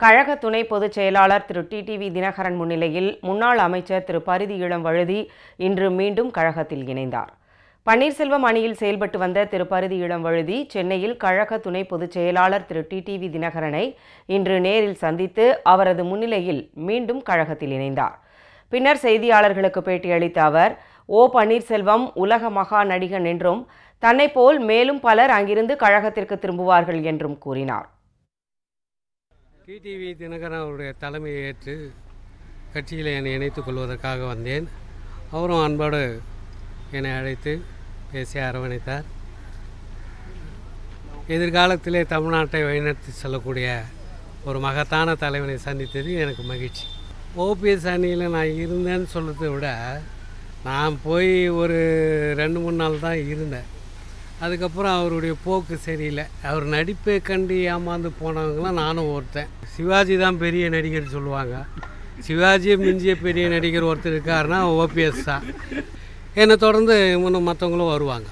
கழக துணை பொதுச் செயலாளர் திரு டிடிவி தினகரன் முன்னிலையில் முன்னாள் அமைச்சர் திரு பரிதி இளம் வழுதி இன்று மீண்டும் கழகத்தில் இணைந்தார். பன்னீர்செல்வம் அணியில் செயல்பட்டு வந்த திரு பரிதி இளம் வழுதி சென்னையில் கழக துணை பொதுச் செயலாளர் திரு டிடிவி தினகரனை இன்று நேரில் சந்தித்து அவரது முன்னிலையில் மீண்டும் கழகத்தில் இணைந்தார். பின்னர் செய்தியாளர்களுக்கு பேட்டியளித்த அவர் ஓ பன்னீர்செல்வம் உலக மகா நடிகன் என்றும் தன்னைப் போல் மேலும் பலர் அங்கிருந்து கழகத்திற்கு திரும்புவார்கள் என்றும் கூறினார். டிடிவி தினகரன் அவருடைய தலைமையை ஏற்று கட்சியில் என்னை இணைத்துக் கொள்வதற்காக வந்தேன். அவரும் அன்போடு என்னை அழைத்து பேசி அரவணைத்தார். எதிர்காலத்திலே தமிழ்நாட்டை வழிநடத்தி செல்லக்கூடிய ஒரு மகத்தான தலைவனை சந்தித்தது எனக்கு மகிழ்ச்சி. ஓபிஎஸ் அணியில் நான் இருந்தேன்னு சொல்கிறத விட நான் போய் ஒரு ரெண்டு மூணு நாள் தான் இருந்தேன். அதுக்கப்புறம் அவருடைய போக்கு சரியில்லை. அவர் நடிப்பை கண்டு ஏமாந்து போனவங்களாம் நானும் ஒருத்தன். சிவாஜி தான் பெரிய நடிகர் சொல்லுவாங்க. சிவாஜியை மிஞ்சிய பெரிய நடிகர் ஒருத்தர் இருக்காருன்னா ஓபிஎஸ் தான். என்னை தொடர்ந்து இன்னும் மற்றவங்களும் வருவாங்க.